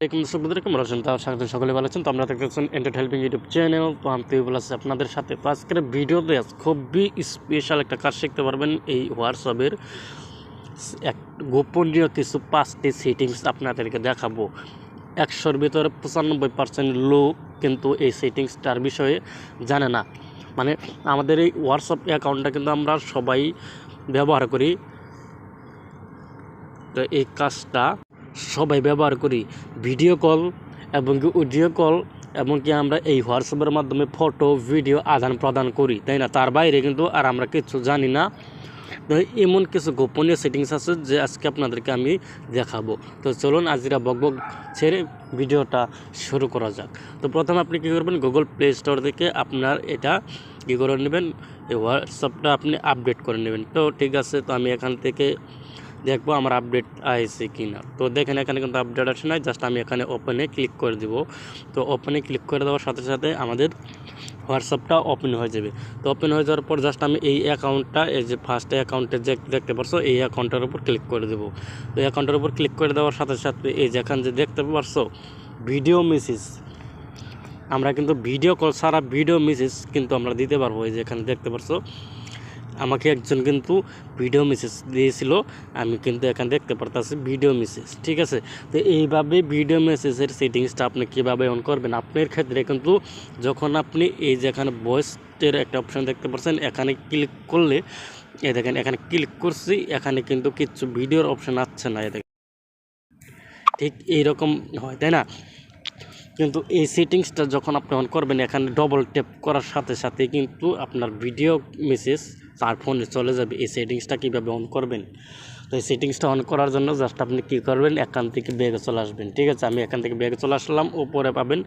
আসসালামাইকুম দর্শকদের কেমন স্বাগত সকলে ভালো আছেন। তো আমরা দেখতেছেন এন্টার হেল্পিং ইউটিউব চ্যানেল তো আছি আপনাদের সাথে। তো আজকের ভিডিওতে খুবই স্পেশাল একটা কাজ শিখতে পারবেন এই হোয়াটসঅ্যাপের এক গোপনীয় কিছু পাঁচটি সেটিংস আপনাদেরকে দেখাবো। একশোর ভিতরে পঁচানব্বই পার্সেন্ট লোক কিন্তু এই সেটিংসটার বিষয়ে জানে না। মানে আমাদের এই হোয়াটসঅ্যাপ অ্যাকাউন্টটা কিন্তু আমরা সবাই ব্যবহার করি। তো এই কাজটা সবাই ব্যবহার করি ভিডিও কল এবং অডিও কল এবং কি আমরা এই হোয়াটসঅ্যাপের মাধ্যমে ফটো, ভিডিও আদান প্রদান করি, তাই না? তার বাইরে কিন্তু আর আমরা কিছু জানি না। তো এমন কিছু গোপনীয় সেটিংস আছে যে আজকে আপনাদেরকে আমি দেখাবো। তো চলুন আজিরা বকবক ছেড়ে ভিডিওটা শুরু করা যাক। তো প্রথমে আপনি কী করবেন? গুগল প্লে স্টোর থেকে আপনার এটা কী করে নেবেন? এই হোয়াটসঅ্যাপটা আপনি আপডেট করে নেবেন। তো ঠিক আছে, তো আমি এখান থেকে দেখব আমার আপডেট আসছে কি না তো দেখেন, এখানে কিন্তু আপডেট আসে নাই জাস্ট আমি এখানে ওপেনে ক্লিক করে দিব। তো ওপেনে ক্লিক করে দেওয়ার সাথে সাথে আমাদের হোয়াটসঅ্যাপটা ওপেন হয়ে যাবে। তো ওপেন হয়ে যাওয়ার পর জাস্ট আমি এই অ্যাকাউন্টটা এই যে ফার্স্ট অ্যাকাউন্টে যে দেখতে পারছ, এই অ্যাকাউন্টের উপর ক্লিক করে দেবো। তো অ্যাকাউন্টের উপর ক্লিক করে দেওয়ার সাথে সাথে এই যেখান যে দেখতে পারছ ভিডিও মেসেজ আমরা কিন্তু ভিডিও কল সারা ভিডিও মেসেজ কিন্তু আমরা দিতে পারব। এই যে এখানে দেখতে পারছ আমাকে একজন কিন্তু ভিডিও মেসেজ দিয়েছিল। আমি কিন্তু এখানে দেখতে পারতেছি ভিডিও মেসেজ ঠিক আছে? তো এইভাবে ভিডিও মেসেজের সেটিংসটা আপনি কীভাবে অন করবেন? আপনার ক্ষেত্রে কিন্তু যখন আপনি এই যেখানে ভয়েসের একটা অপশান দেখতে পাচ্ছেন এখানে ক্লিক করলে এ দেখেন, এখানে ক্লিক করছি, এখানে কিন্তু কিছু ভিডিওর অপশান আসছে না এ দেখেন। ঠিক এইরকম হয়, তাই না? কিন্তু এই সেটিংসটা যখন আপনি অন করবেন, এখানে ডবল ট্যাপ করার সাথে সাথে কিন্তু আপনার ভিডিও মেসেজ তার ফোনে চলে যাবে, এই সেটিংসটা কীভাবে অন করবেন? তো এই সেটিংসটা অন করার জন্য জাস্ট আপনি কী করবেন, এখান থেকে ব্যাগে চলে আসবেন, ঠিক আছে? আমি এখান থেকে ব্যাগে চলে আসলাম, উপরে পাবেন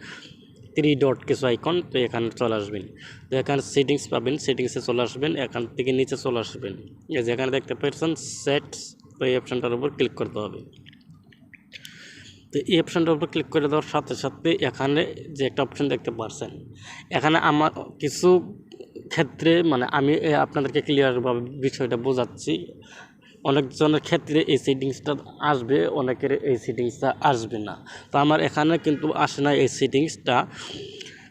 থ্রি ডট কিছু আইকন তো এখানে চলে আসবেন। তো এখানে সেটিংস পাবেন সেটিংসে চলে আসবেন, এখান থেকে নিচে চলে আসবেন। এই যে এখানে দেখতে পাচ্ছেন সেটস তো এই অপশানটার উপর ক্লিক করতে হবে। তো এই অপশানটার উপর ক্লিক করে দেওয়ার সাথে সাথে এখানে যে একটা অপশান দেখতে পারছেন, এখানে আমার কিছু ক্ষেত্রে মানে আমি আপনাদেরকে ক্লিয়ারভাবে বিষয়টা বোঝাচ্ছি। অনেকজনের ক্ষেত্রে এই সেটিংসটা আসবে, অনেকের এই সেটিংসটা আসবে না। তো আমার এখানে কিন্তু আসে না এই সেটিংসটা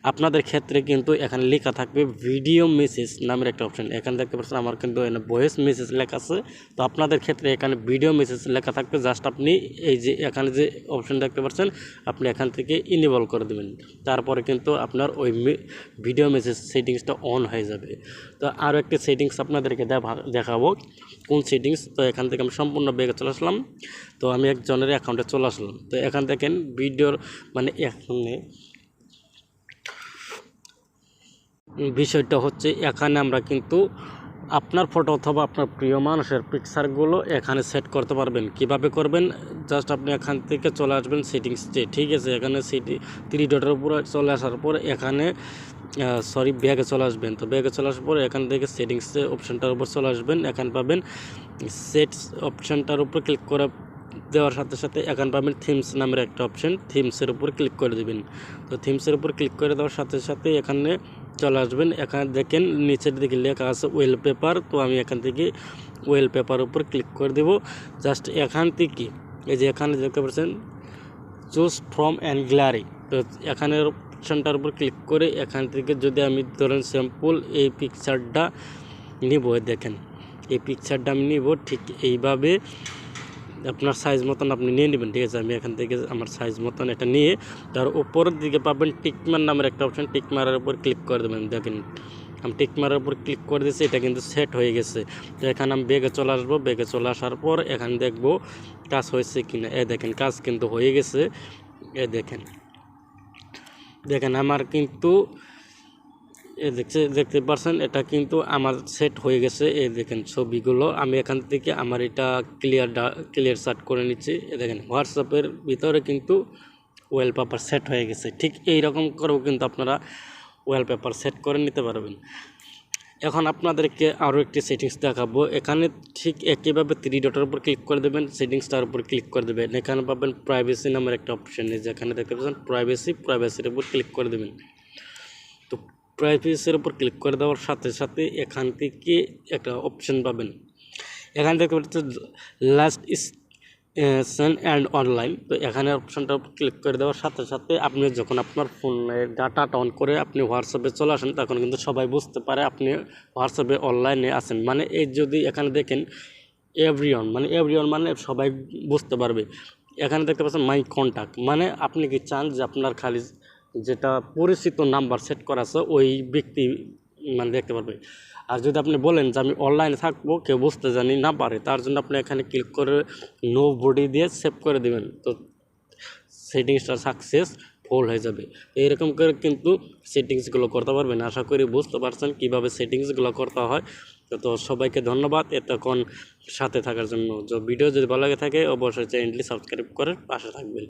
আপনাদের ক্ষেত্রে কিন্তু এখানে লেখা থাকবে ভিডিও মেসেজ নামের একটা অপশান এখানে দেখতে পাচ্ছেন আমার কিন্তু এখানে ভয়েস মেসেজ লেখা আছে। তো আপনাদের ক্ষেত্রে এখানে ভিডিও মেসেজ লেখা থাকবে। জাস্ট আপনি এই যে এখানে যে অপশান দেখতে পাচ্ছেন, আপনি এখান থেকে ইনেবল করে দেবেন। তারপরে কিন্তু আপনার ওই ভিডিও মেসেজ সেটিংসটা অন হয়ে যাবে। তো আরও একটি সেটিংস আপনাদেরকে দেখাবো। কোন সেটিংস তো এখান থেকে আমি সম্পূর্ণ বেগে চলে আসলাম। তো আমি একজনের অ্যাকাউন্টে চলে আসলাম। তো এখান থেকে ভিডিওর মানে এখানে বিষয়টা হচ্ছে এখানে আমরা কিন্তু আপনার ফটো অথবা আপনার প্রিয় মানুষের পিকচারগুলো এখানে সেট করতে পারবেন। কীভাবে করবেন? জাস্ট আপনি এখান থেকে চলে আসবেন সেটিংসে ঠিক আছে? এখানে সিটি থ্রি ডটের উপরে চলে আসার পর এখানে সরি ব্যাগে চলে আসবেন। তো ব্যাগে চলে আসার পর এখান থেকে সেটিংসে অপশানটার উপর চলে আসবেন। এখানে পাবেন সেটস অপশানটার উপর ক্লিক করে দেওয়ার সাথে সাথে এখানে পাবেন থিমস নামের একটা অপশান থিমসের উপর ক্লিক করে দেবেন। তো থিমসের উপর ক্লিক করে দেওয়ার সাথে সাথে এখানে চলে আসবেন। এখানে দেখেন, নিচের দিকে লেখা আছে ওয়েল পেপার তো আমি এখান থেকে ওয়েল পেপার উপর ক্লিক করে দেব। জাস্ট এখান থেকে, এই যে এখানে দেখতে পাচ্ছেন চুজ ফ্রম অ্যান্ড গ্যালারি তো এখানের অপশানটার উপর ক্লিক করে এখান থেকে যদি আমি ধরেন স্যাম্পল এই পিকচারটা নিব, দেখেন। এই পিকচারটা আমি নিব, ঠিক এইভাবে আপনার সাইজ মতন আপনি নিয়ে নেবেন, ঠিক আছে? আমি এখান থেকে আমার সাইজ মতন এটা নিয়ে তার উপরের দিকে পাবেন টিকমার নামের একটা অপশান টিকমারের উপর ক্লিক করে দেবেন, দেখেন। আমি টিকমারের উপর ক্লিক করে দিয়েছি, এটা কিন্তু সেট হয়ে গেছে। তো এখানে আমি বেগে চলে আসব, বেগে চলে আসার পর এখানে দেখব কাজ হয়েছে কি না এ দেখেন, কাজ কিন্তু হয়ে গেছে। এ দেখেন। দেখেন, আমার কিন্তু দেখছে, দেখতে পারছেন, এটা কিন্তু আমার সেট হয়ে গেছে। এই দেখেন ছবিগুলো, আমি এখান থেকে আমার এটা ক্লিয়ার ক্লিয়ার সার্ট করে নিচ্ছি। এ দেখেন হোয়াটসঅ্যাপের ভিতরে কিন্তু ওয়েলপেপার সেট হয়ে গেছে। ঠিক এই রকম করেও কিন্তু আপনারা ওয়েলপেপার সেট করে নিতে পারবেন। এখন আপনাদেরকে আরও একটি সেটিংস দেখাবো। এখানে ঠিক একইভাবে থ্রি ডটের উপর ক্লিক করে দেবেন সেটিংসটার উপর ক্লিক করে দেবেন। এখানে পাবেন প্রাইভেসি নামের একটা অপশান যেখানে দেখতে পাচ্ছেন প্রাইভেসি প্রাইভেসির উপর ক্লিক করে দেবেন। প্রাইভেসির উপর ক্লিক করে দেওয়ার সাথে সাথে এখান থেকে একটা অপশন পাবেন। এখান থেকে লাস্ট সেন অ্যান্ড অনলাইন তো এখানে অপশনটা ক্লিক করে দেওয়ার সাথে সাথে আপনি যখন আপনার ফোনের ডাটাটা অন করে আপনি হোয়াটসঅ্যাপে চলে আসেন, তখন কিন্তু সবাই বুঝতে পারে আপনি হোয়াটসঅ্যাপে অনলাইনে আছেন। মানে এই যদি এখানে দেখেন এভরিওয়ান মানে এভরিওয়ান মানে সবাই বুঝতে পারবে। এখানে দেখতে পাচ্ছেন মাই কন্ট্যাক্ট মানে আপনি কি চান যে আপনার খালি যেটা পরিচিত নাম্বার সেট করা আছে, ওই ব্যক্তি মানে দেখতে পারবে। আর যদি আপনি বলেন যে আমি অনলাইনে থাকব, কেউ বুঝতে জানি না পারে, তার জন্য আপনি এখানে ক্লিক করে নো বডি দিয়ে সেভ করে দেবেন। তো সেটিংসটা সাকসেস ফুল হয়ে যাবে। এরকম করে কিন্তু সেটিংসগুলো করতে পারবেন। আশা করি বুঝতে পারছেন কীভাবে সেটিংসগুলো করতে হয়। তো সবাইকে ধন্যবাদ। এতক্ষণ সাথে থাকার জন্য। ভিডিও যদি ভালো লাগে থাকে, অবশ্যই চ্যানেলটি সাবস্ক্রাইব করে পাশে থাকবেন।